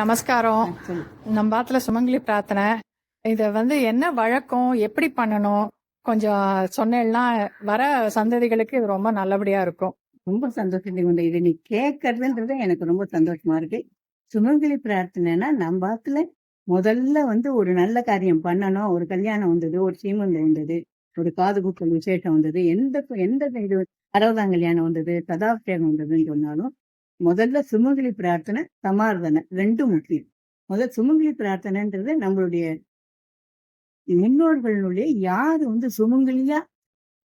நமஸ்காரம். நம்ம பாத்துல சுமங்கலி பிரார்த்தனை. இத வந்து என்ன வழக்கம் எப்படி பண்ணணும் கொஞ்சம் சொன்னேன்னா வர சந்ததிகளுக்கு இது ரொம்ப நல்லபடியா இருக்கும். ரொம்ப கொண்டு இது நீ கேட்கறதுன்றது எனக்கு ரொம்ப சந்தோஷமா இருக்கு. சுமங்கலி பிரார்த்தனைனா நம்ம ஆத்துல முதல்ல வந்து ஒரு நல்ல காரியம் பண்ணணும். ஒரு கல்யாணம் வந்தது ஒரு சீமந்தம் வந்தது ஒரு காது குத்தல் விசேஷம் வந்தது எந்த எந்த இது அறுபதாம் கல்யாணம் வந்தது கதாபிஷேகம் வந்ததுன்னு சொன்னாலும் முதல்ல சுமங்கலி பிரார்த்தனை சமார்த்தனை ரெண்டும் முக்கியம். முதல் சுமங்கலி பிரார்த்தனைன்றது நம்மளுடைய முன்னோர்களுடைய யாரு வந்து சுமங்கலியா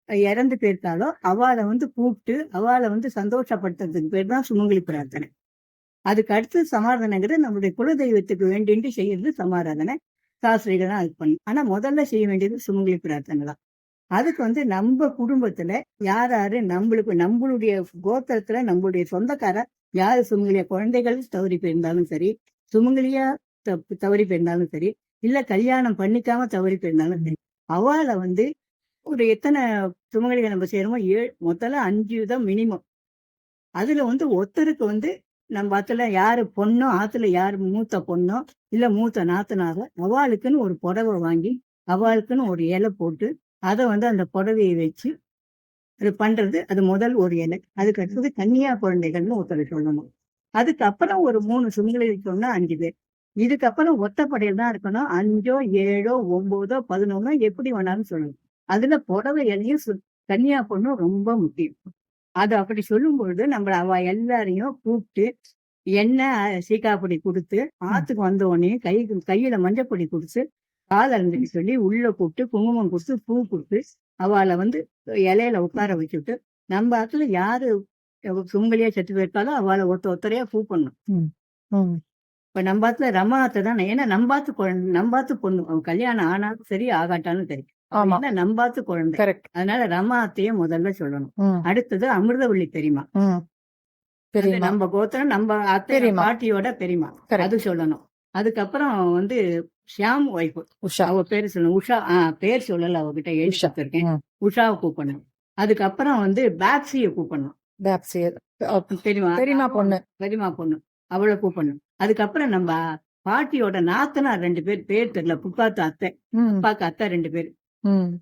இறந்து போயிருக்காளோ அவளை வந்து கூப்பிட்டு அவளை வந்து சந்தோஷப்படுத்துறதுக்கு பேர் தான் சுமங்கலி பிரார்த்தனை. அதுக்கு அடுத்து சமாராதனைங்கிறது நம்மளுடைய குலதெய்வத்துக்கு வேண்டிட்டு செய்யறது சமாராதனை சாஸ்திரிகள் தான் அது பண்ணும் ஆனா முதல்ல செய்ய வேண்டியது சுமங்கலி பிரார்த்தனை தான். அதுக்கு வந்து நம்ம குடும்பத்துல யார் யாரு நம்மளுக்கு நம்மளுடைய கோத்திரத்துல நம்மளுடைய சொந்தக்கார யார் சுமங்கலியா? குழந்தைகள் தவறி போயிருந்தாலும் சரி சுமங்கலியா தவறி போயிருந்தாலும் சரி இல்ல கல்யாணம் பண்ணிக்காம தவறி போயிருந்தாலும் சரி அவளை வந்து ஒரு எத்தனை சுமங்கலிகள் நம்ம செய்யறோமோ ஏழு முதல்ல அஞ்சு தான் மினிமம் அதுல வந்து ஒருத்தருக்கு வந்து நம்ம ஆத்துல யாரு பொண்ணோ ஆத்துல யாரு மூத்த பொண்ணோ இல்ல மூத்த நாத்தனாரோ அவளுக்குன்னு ஒரு புடவை வாங்கி அவளுக்குன்னு ஒரு இலை போட்டு அதை வந்து அந்த புடவையை வச்சு அது பண்றது அது முதல் ஒரு இலை அதுக்கு அடுத்தது கன்னியா குழந்தைகள்னு ஒருத்தர் சொல்லணும். அதுக்கப்புறம் ஒரு மூணு சுமிகளை சொன்னா அஞ்சு பேர். இதுக்கப்புறம் ஒத்தப்படையில் தான் இருக்கணும். அஞ்சோ ஏழோ ஒன்பதோ பதினொன்னோ எப்படி வேணாலும் சொல்லணும். அதுல புடவை இலையும் சு- கன்னியா பொண்ணும் ரொம்ப முக்கியம். அது அப்படி சொல்லும்பொழுது நம்ம அவ எல்லாரையும் கூப்பிட்டு எண்ணெய் சீக்காப்பொடி கொடுத்து ஆத்துக்கு வந்த உடனே கை கையில மஞ்சப்பொடி கொடுத்து கால் அலந்துக்கு சொல்லி உள்ள கூப்பிட்டு குங்குமம் கொடுத்து பூ கொடுத்து அவளை வந்து இலையில உட்கார வச்சுட்டு நம்ம ஆத்துல யாரு சுமங்கலியா செத்து போயிருக்காலோ அவளை ஒருத்த ஒத்தரையா பூ பண்ணும். இப்ப நம்ம ஆத்துல ரமாத்தை தான் ஏன்னா நம்பாத்து குழந்தை நம்பாத்து பொண்ணு அவன் கல்யாணம் ஆனாலும் சரி ஆகாட்டாலும் சரி. நம்பாத்து குழந்தை. அதனால ரமாத்தையே முதல்ல சொல்லணும். அடுத்தது அமிர்தவள்ளி பெரியமா நம்ம கோத்திரம் நம்ம அத்தை. பாட்டியோட பெரியமா. அது சொல்லணும். அதுக்கப்புறம் வந்து ஷியாம் ஒய்ஃப் உஷா. அவ பேரு சொல்லணும் உஷா. ஆஹ் பேர் சொல்லல அவகிட்ட. கொடுத்திருக்கேன். ம். உஷாவை கூப்பிடணும். அதுக்கப்புறம் வந்து பேக்ஸிய கூப்பிடணும். பேப்சி பெரியமா பெரியம்மா பொண்ணு. பெரியமா பொண்ணு. அவளை கூப்பிடணும். அதுக்கப்புறம் நம்ம பாட்டியோட நாத்தனார் ரெண்டு பேர் பேர் தெரியல புப்பாத்து அத்தை. அப்பாக்கு அத்தை ரெண்டு பேர்.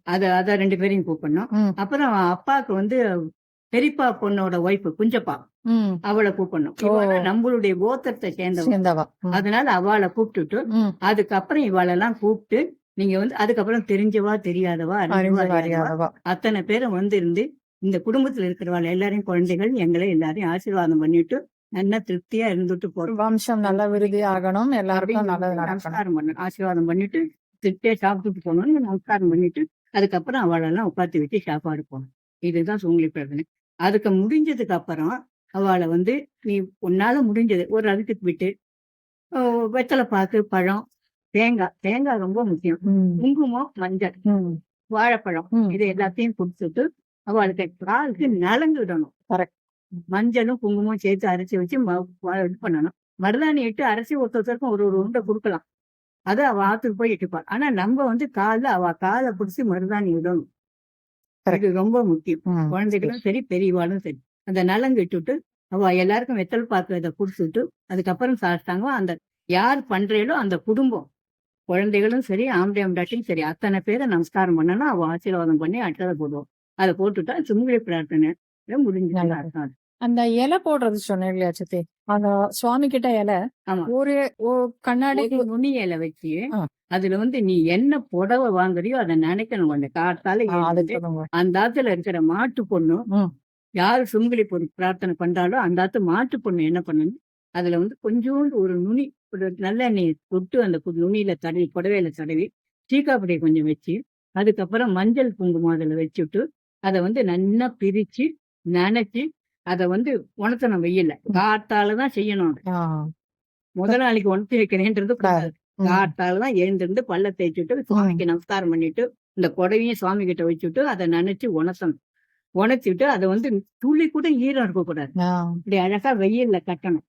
அத அத ரெண்டு பேரையும் கூப்பிடணும். அப்புறம் அப்பாவுக்கு வந்து பெரியப்பா பொண்ணோட ஒய்ஃப் குஞ்சப்பா. அவளை கூப்பிடணும். நம்மளுடைய கோத்திரத்தை சேர்ந்தவ. அதனால அவளை கூப்பிட்டுட்டு. அதுக்கப்புறம் இவாளெல்லாம் கூப்பிட்டு நீங்க வந்து அதுக்கப்புறம் தெரிஞ்சவா தெரியாதவா அறியாதவா. அத்தனை பேரும் வந்து இருந்து இந்த குடும்பத்துல இருக்கிறவாள் எல்லாரையும் குழந்தைகள் எங்களை எல்லாரையும் ஆசீர்வாதம் பண்ணிட்டு நல்லா திருப்தியா இருந்துட்டு போறோம். வம்சம் நல்ல விருதி ஆகணும். எல்லாருக்கும் நமஸ்காரம் பண்ணணும் ஆசீர்வாதம் பண்ணிட்டு திருப்தியா சாப்பிட்டுட்டு போகணும்னு நமஸ்காரம் பண்ணிட்டு அதுக்கப்புறம் அவளெல்லாம் உட்காந்து வச்சு சாப்பாடு போகணும் இதுதான் சுங்கலி பிரச்சனை அதுக்கு முடிஞ்சதுக்கு அப்புறம் அவளை வந்து நீ உன்னால முடிஞ்சது ஒரு அதுக்கு விட்டு வெத்தலை பாக்கு பழம் தேங்காய் தேங்காய் ரொம்ப முக்கியம். குங்குமம் மஞ்சள் வாழைப்பழம். இது எல்லாத்தையும் கொடுத்துட்டு அவளுக்கு காலுக்கு நலங்கு விடணும். Correct. மஞ்சளும் குங்குமம் சேர்த்து அரைச்சி வச்சு இது பண்ணணும். மருதாணி இட்டு அரைச்சி ஒருத்தருக்கும் ஒரு ஒரு உருண்டை கொடுக்கலாம். அதை அவ ஆத்துக்கு போய் இட்டுப்பாள். ஆனா நம்ம வந்து கால்ல அவ காலை பிடிச்சி மருதாணி விடணும். இது ரொம்ப முக்கியம். குழந்தைகளும் சரி பெரியவாளும் சரி. அந்த நலங்கு இட்டுட்டு அவ எல்லாருக்கும் வெத்தல் பாக்கு இதை குடிச்சுட்டு அதுக்கப்புறம் சாப்பிட்டாங்க. அந்த யார் பண்றீங்களோ அந்த குடும்பம். குழந்தைகளும் சரி ஆம்பளை ஆம்படாட்டியும் சரி அத்தனை பேரை நமஸ்காரம் பண்ணனா அவ ஆசீர்வாதம் பண்ணி அட்டதை போடுவோம். அதை போட்டுட்டா சுமங்கலி பிரார்த்தனை முடிஞ்சு நல்லா அர்த்தம் அது. அந்த இலை போடுறது சொன்னேன் இல்லையா சித்தி அந்த சுவாமி கிட்ட இலை ஆமா ஒரு கண்ணாடி நுனி இலை வச்சு. அதுல வந்து நீ என்ன புடவை வாங்குறியோ அதை நினைக்கணும் அந்த காத்தால. அந்த ஆத்துல இருக்கிற மாட்டு பொண்ணு. யாரு சுமங்கலி பொண்ணு பிரார்த்தனை பண்றாலோ அந்த ஆத்து மாட்டு பொண்ணு என்ன பண்ணணும் அதுல வந்து கொஞ்சோண்டு ஒரு நுனி ஒரு நல்லெண்ணெய் தொட்டு அந்த நுனியில தடவி புடவையில தடவி சீக்காப்படியை கொஞ்சம் வச்சு அதுக்கப்புறம் மஞ்சள் குங்குமம் அதுல வச்சுட்டு அதை வந்து நல்லா பிரிச்சு நனைச்சு அதை வந்து உணர்த்தணும் வெயில்ல. காத்தாலதான் செய்யணும் முதல் நாளைக்கு உணர்த்தி வைக்கிறேன்றது கூடாது. காத்தாலதான் எழுந்திருந்து பல்ல தேய்ச்சிட்டு சுவாமிக்கு நமஸ்காரம் பண்ணிட்டு இந்த புடவையும் சுவாமி கிட்ட வச்சுட்டு அதை நனைச்சு உணர்த்தணும். உணர்த்திட்டு அதை வந்து துளி கூட ஈரம் இருக்கக்கூடாது ஆ, இப்படி அழகா வெயில்ல கட்டணும்.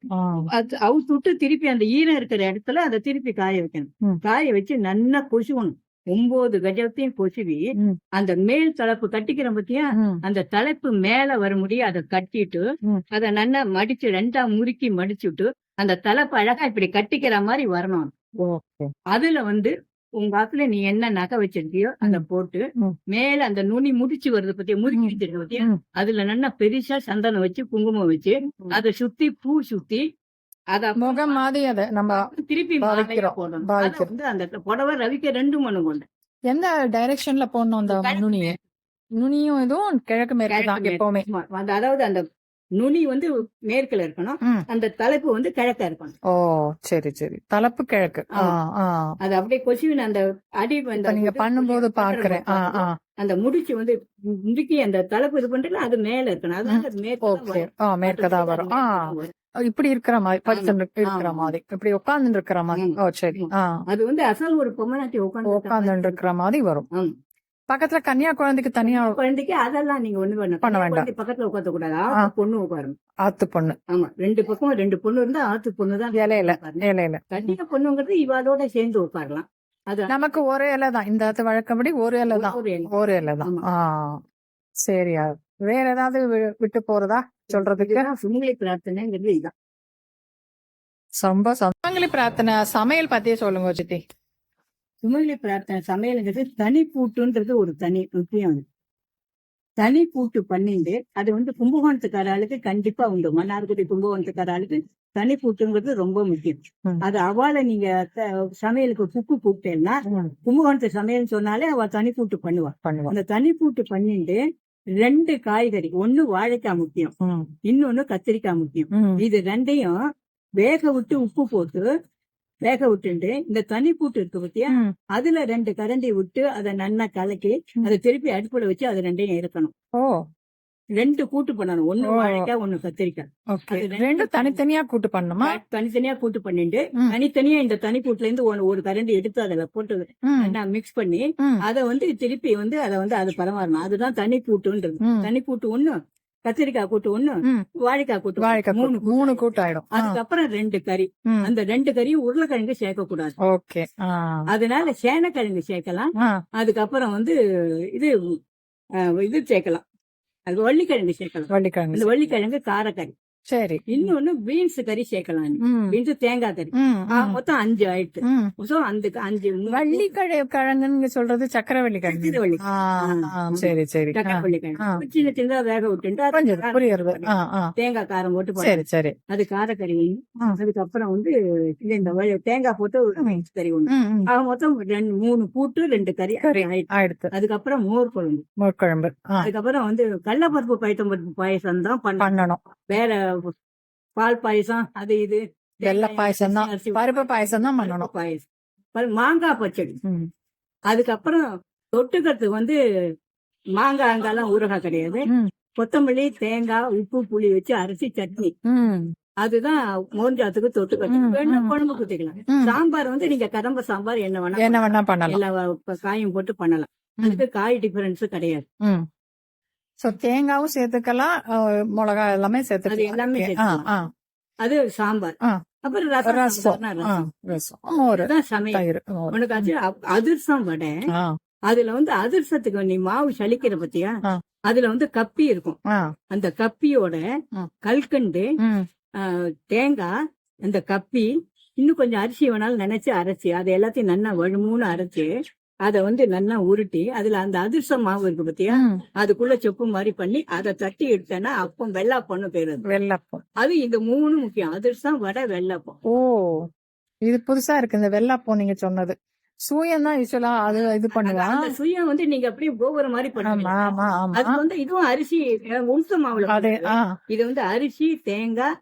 அது அவுத்து விட்டு திருப்பி அந்த ஈரம் இருக்கிற இடத்துல அதை திருப்பி காய வைக்கணும். காய வச்சு நல்லா கொசுவணும். ஒன்பது கஜத்தையும் கொசுவி ம். அந்த மேல் தலைப்பு கட்டிக்கிற பத்தியா? அந்த தலைப்பு மேல வர முடிய அதை கட்டிட்டு. அதை நல்லா மடிச்சு ரெண்டா முறுக்கி மடிச்சுட்டு அந்த தலைப்பு அழகா இப்படி கட்டிக்கிற மாதிரி வரணும். அதுல வந்து உங்க ஆத்துல நீ என்ன நகை வச்சிருக்கியோ அத போட்டு. மேல அந்த நுனி முடிச்சு வருது பத்தியா? முறுக்கி வச்சிருக்க பத்தியா. அதுல நல்லா பெருசா சந்தனம் வச்சு குங்குமம் வச்சு அத சுத்தி பூ சுத்தி அத முகம் மாதிரி அதை நம்ம திருப்பி. போடணும். வந்து அந்த புடவை ரவிக்க ரெண்டு மணு கொண்டு. எந்த டைரக்ஷன்ல போடணும் அந்த நுனியை? நுனியும் இதுவும் கிழக்கு மேற்கு தான் எப்பவுமே. அதாவது அந்த நுனி வந்து மேற்குல இருக்கணும். அந்த தலைப்பு வந்து கிழக்கா இருக்கணும். ஓ சரி சரி. தலப்பு கிழக்கு. அது அப்படியே கொசுவின் அந்த அடி நீங்க பண்ணும்போது பாக்குறேன். அந்த முடிச்சு வந்து முடுக்கி அந்த தலைப்பு இது பண்றதுல அது மேல இருக்கணும். அது. ஆ. மேற்கதான் வரும். இப்படி இருக்கிற மாதிரி படுத்து இருக்கிற. மாதிரி இப்படி உட்கார்ந்து இருக்கிற மாதிரி. ஓ சரி. அது வந்து அசல் ஒரு பொம்மநாட்டி உட்காந்து உட்கார்ந்து இருக்கிற மாதிரி வரும். பக்கத்துல கன்னியா குழந்தைக்கு தனியா குழந்தைக்கு அதெல்லாம் நீங்க ஒண்ணு பண்ண பண்ண வேண்டாம். பக்கத்துல உட்காந்து கூடாது. ஆத்து பொண்ணு உட்காரும். ஆத்து பொண்ணு. ஆமா. ரெண்டு பக்கம் ரெண்டு பொண்ணு இருந்தா ஆத்து பொண்ணு தான் இலையில. இலையில. கன்னியா பொண்ணுங்கிறது இவாளோட சேர்ந்து உட்காரலாம். அது நமக்கு ஒரு இலை தான். இந்த ஆத்து வழக்கப்படி ஒரு இலை தான். ஒரு இலை தான். ஆமா. வேற ஏதாவது விட்டு போறதா சொல்றதுக்கு? சுமங்கலி பிரார்த்தனைங்கிறது இதுதான். ரொம்ப சமங்கலி பிரார்த்தனை சமையல் பத்தியே சொல்லுங்க சித்தி. சுமங்கலி பிரார்த்தனை சமையலுங்கிறது தனி பூட்டுன்றது ஒரு தனி முக்கியம். தனி பூட்டு பண்ணிட்டு அது வந்து கும்பகோணத்துக்கார ஆளுக்கு கண்டிப்பா உண்டு. மன்னார்குடி கும்பகோணத்துக்கார ஆளுக்கு தனி பூட்டுங்கிறது ரொம்ப முக்கியம். அது அவளை நீங்க சமையலுக்கு குக்கு கூப்பிட்டேன்னா கும்பகோணத்து சமையல் சொன்னாலே அவ தனி பூட்டு பண்ணுவா. அந்த தனி பூட்டு பண்ணிட்டு ரெண்டு காய்கறி ஒண்ணு வாழைக்காய் முக்கியம் இன்னொன்னு கத்திரிக்காய் முக்கியம். இது ரெண்டையும் வேக விட்டு உப்பு போட்டு வேக விட்டுட்டு இந்த தனி பூட்டு இருக்கு பத்தியா. அதுல ரெண்டு கரண்டி விட்டு அதை நல்லா கலக்கி அதை திருப்பி அடுப்புல வச்சு அதை ரெண்டையும் இறக்கணும். ரெண்டு கூட்டு பண்ணணும். ஒண்ணு. வாழைக்காய் ஒண்ணு கத்திரிக்காய். ரெண்டும் தனித்தனியா கூட்டு பண்ணணுமா? தனித்தனியா கூட்டு பண்ணிட்டு. தனித்தனியா இந்த தனி கூட்டுல இருந்து ஒண்ணு ஒரு கரண்டி எடுத்து அதுல போட்டு நல்லா மிக்ஸ் பண்ணி அதை வந்து திருப்பி வந்து அதை வந்து அது பரமாறணும். அதுதான் தனி கூட்டுன்றது. தனி கூட்டு ஒண்ணு கத்திரிக்காய் கூட்டு ஒண்ணு. வாழைக்காய் கூட்டு. வாழைக்காய் மூணு. மூணு கூட்டு ஆயிடும். அதுக்கப்புறம் ரெண்டு கறி. அந்த ரெண்டு கறியும் உருளைக்கிழங்கு சேர்க்க கூடாது ஓகே அதனால சேனக்கிழங்கு சேர்க்கலாம். அதுக்கப்புறம் வந்து இது இது சேர்க்கலாம். அது வள்ளிக்கிழங்கு சேர்க்கலாம். வள்ளிக்கிழங்கு அந்த வள்ளிக்கிழங்கு காரக்கறி. சரி. இன்னொன்னு பீன்ஸ் கறி சேர்க்கலாம் பீன்ஸ் தேங்காய் கறி. மொத்தம் அஞ்சு ஆயிடுச்சு ம். So, அந்த அஞ்சு வள்ளிக்கிழ கிழங்குன்னு சொல்றது சக்கரவள்ளி கிழங்கு. சக்கரவள்ளி. சரி சரி. வள்ளிக்கிழங்கு ஆ. சின்ன சின்னதா வேக புரியுறது ஆ. தேங்காய் காரம் போட்டு சரி. சரி. அது காரக்கறி. அதுக்கப்புறம் வந்து இந்த தேங்காய் போட்டு. பீன்ஸ் கறி ஒண்ணு. மொத்தம் ரெண்டு மூணு கூட்டு ரெண்டு கறி. ஆயிடுத்து. அதுக்கப்புறம் மோர் குழம்பு. முற்குழம்பு ஆ, அதுக்கப்புறம் வந்து கடலப்பருப்பு பயத்தம்பருப்பு பாயசம் தான் பண்ண பண்ணணும். வேற பால் பாயசம் அது இது வெள்ளை பாயசம் தான். அரிசி பருப்பு பாயசம் தான் பண்ணணும். பாயசம். மாங்காய் பச்சடி. அதுக்கப்புறம் தொட்டுக்கிறதுக்கு வந்து மாங்காய் அங்கெல்லாம் ஊறுகாய் கிடையாது. கொத்தமல்லி தேங்காய் உப்பு புளி வச்சு அரைச்சி சட்னி. அதுதான் மோஞ்சாத்துக்கு தொட்டுக்கிறது ம், வேணா ம். குழம்பு குத்திக்கலாம். சாம்பார் வந்து நீங்க கதம்ப சாம்பார் என்ன வேணா என்ன வேணா பண்ணலாம். எல்லா காயும் போட்டு பண்ணலாம். அதுக்கு காய் டிஃபரன்ஸ் கிடையாது. சோ தேங்காவும் சேர்த்துக்கலாம். அஹ், மிளகாய் எல்லாமே சேர்த்துக்கலாம். எல்லாமே. அது சாம்பார். அப்புறம் ரசம் ரசம். சாம்பார்னா ஆ, ரசம். ரசம் மோர் இதுதான் சமையல். தயிர். மோர் உனக்காச்சு அ- அதிர்சம் வடை அதுல வந்து அதிர்சத்துக்கு நீ மாவு சலிக்கிற பத்தியா. அதுல வந்து கப்பி இருக்கும். அந்த கப்பியோட. கல்கண்டு தேங்காய் அந்த கப்பி இன்னும் கொஞ்சம் அரிசி வேணாலும் நினைச்சு அரைச்சி அதை எல்லாத்தையும் நல்லா வழுமூணு அரைச்சு அதை வந்து நல்லா உருட்டி அதுல அந்த அதிர்சம் மாவு இருக்கு பத்தியா. அதுக்குள்ள சொப்பு மாதிரி பண்ணி அதை தட்டி எடுத்தேன்னா அப்பம் வெள்ளாப்பம்னு பேரு. அது. வெள்ளப்பம். அது இந்த மூணு முக்கியம். அதிர்சம் வடை வெள்ளப்பம். ஓ இது புதுசா இருக்கு இந்த வெள்ளப்பம் நீங்க சொன்னது. சூயம் தான் யூஸ்வலா அது இது பண்ணுவா அந்த சுயம் வந்து நீங்க அப்படியே கோபுரம் மாதிரி பண்ணுவீங்க. அது வந்து இதுவும் அரிசி உளுத்த மாவுல இது வந்து அரிசி தேங்காய்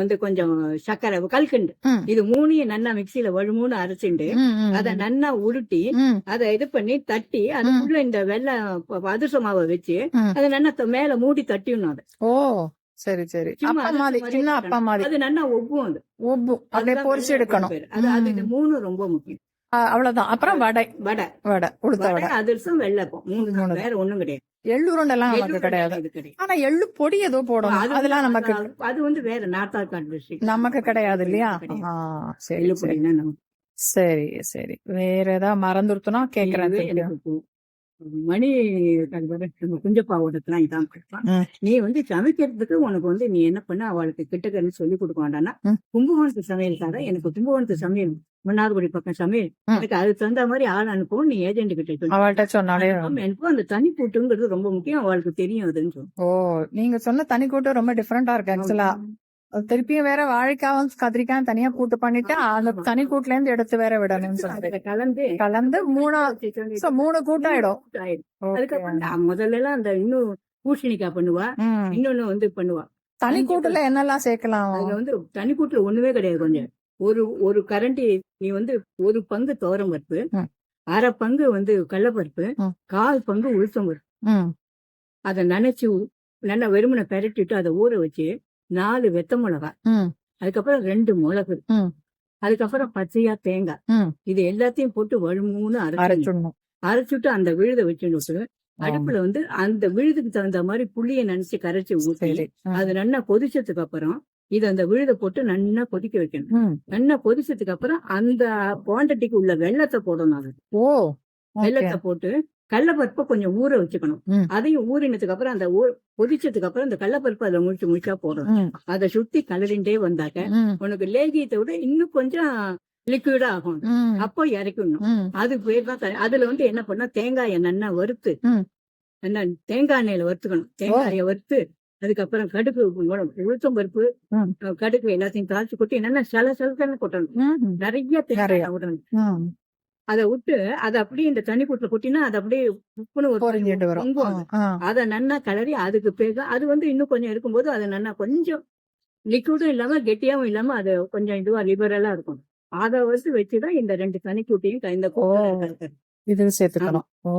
வந்து கொஞ்சம் சக்கரை கல்கண்டு. இது மூணையும் நல்லா மிக்சியில வழுமூணு அரைச்சிண்டு அத நல்லா உருட்டி அதை இது பண்ணி தட்டி அதுக்குள்ள இந்த வெள்ளை அதிர்ச மாவை வச்சு. அதை நல்லா மேல மூடி தட்டிடணும் அதை. ஓ சரி சரி. அப்பா மாதிரி சின்ன. அப்பா மாதிரி. அது நல்லா ஒவ்வும் அது. ஒப்பு அப்படியே அதுதான் பொரிச்சு எடுக்கணும். அது அது. மூணு ரொம்ப முக்கியம். அவ்வளவுதான். அப்புறம் வடை. வடை. வடை. உளுத்த வடை அதிர்சம் வெள்ளப்பம் மூணு வேற ஒண்ணும் கிடையாது. எள்ளுருண்டெல்லாம் நமக்கு எள்ளு கிடையாது. ஆனா எள்ளு பொடி ஏதோ போடணும். அது அதெல்லாம் நமக்கு அது வந்து வேற டிஸ்ட்ரிக்ட் நமக்கு கிடையாது இல்லையா? சரி சரி. நமக்கு சரி சரி. வேற ஏதாவது மறந்துருத்தோம்னா கேக்குறேன் மணி குஞ்சப்பாவோடதுலாம் இதான் கொடுப்பான். நீ வந்து சமைக்கிறதுக்கு உனக்கு வந்து நீ என்ன பண்ண அவளுக்கு கிட்டக்கன்னு சொல்லி கொடுக்க வேண்டாம்னா. கும்பகோணத்து சமையல்கார எனக்கு கும்பகோணத்து சமையல் மன்னார்குடி பக்கம் சமையல். எனக்கு அதுக்கு தகுந்த மாதிரி ஆள் அனுப்புவோம் நீ ஏஜென்ட் கிட்ட அவள்கிட்ட சொன்னாலே எனக்கும் அந்த தனி கூட்டுங்கிறது ரொம்ப முக்கியம் அவளுக்கு தெரியும் அதுன்னு. ஓ நீங்க சொன்ன தனி கூட்டம் ரொம்ப டிஃபரெண்டா இருக்கு ஆக்சுவலா திருப்பியும் வேற வாழைக்காவும் கத்திரிக்காயும் தனியா கூட்டு பண்ணிட்டு அந்த தனி கூட்டுல இருந்து எடுத்து வேற அதுல கலந்து கலந்து மூணா மூணு கூட்டாயிடும். அதுக்கப்புறம் முதல்ல எல்லாம் அந்த இன்னும் பூசணிக்காய் பண்ணுவா. இன்னொன்னு வந்து பண்ணுவா தனி கூட்டுல என்னெல்லாம் சேர்க்கலாம் அதுல வந்து தனி கூட்டுல ஒண்ணுமே கிடையாது கொஞ்சம் ஒரு ஒரு கரண்டி நீ வந்து ஒரு பங்கு துவரம் பருப்பு. அரை பங்கு வந்து கடலப்பருப்பு. கால் பங்கு உளுத்தம் பருப்பு. அதை நனைச்சு நல்லா வெறுமனை பெரட்டிட்டு அதை ஊற வச்சு நாலு வெத்த மிளகாய் ம். அதுக்கப்புறம் ரெண்டு மிளகு. அதுக்கப்புறம் பச்சையா தேங்காய். இது எல்லாத்தையும் போட்டு வழுமூணு அரைச்சு அரைச்சிடணும் அரைச்சுட்டு அந்த விழுத வச்சுட்டு அடுப்புல வந்து அந்த விழுதுக்கு தகுந்த மாதிரி புளிய நினைச்சு கரைச்சு ம். அது நல்லா கொதிச்சதுக்கு அப்புறம் இது அந்த விழுத போட்டு நல்லா கொதிக்க வைக்கணும். நல்லா கொதிச்சதுக்கு அப்புறம் அந்த குவான்டிட்டிக்கு உள்ள வெள்ளத்தை போடணும் அது. வெள்ளத்தை போட்டு கடலப்பருப்பை கொஞ்சம் ஊற வச்சுக்கணும். அதையும் ஊறினதுக்கு அப்புறம் அந்த கொதிச்சதுக்கு அப்புறம் அந்த கடலப்பருப்பு அதுல முழிச்சு முழிச்சா போடணும். அதை சுத்தி கலரிண்டே வந்தாக்க. உனக்கு லேகியத்தை விட இன்னும் கொஞ்சம் லிக்விடா ஆகும். அப்போ இறக்கணும். அது பேர் தான் அதுல வந்து என்ன பண்ணா தேங்காயை நல்லா வறுத்து. என்ன தேங்காய் எண்ணெயில வறுத்துக்கணும் தேங்காயை வறுத்து அதுக்கப்புறம் கடுகு உளுத்தம் பருப்பு கடுகு எல்லாத்தையும் தாளிச்சு கொட்டி நல்லா சல சலசலன்னு கொட்டணும். நிறைய தேங்காய். விடணும். அதை விட்டு அதை அப்படியே இந்த தண்ணி கூட்டுல கொட்டினா அது அப்படியே உப்புன்னு ஒரு வரும். அது. நல்லா கிளறி அதுக்கு பேக அது வந்து இன்னும் கொஞ்சம் இருக்கும்போது அது நல்லா கொஞ்சம் லிக்விடும் இல்லாம கெட்டியாவும் இல்லாம அது கொஞ்சம் இதுவா லிபரலா இருக்கும். அதை வந்து வச்சுதான் இந்த ரெண்டு தனி கூட்டையும் இந்த இது சேர்த்துக்கணும். ஓ.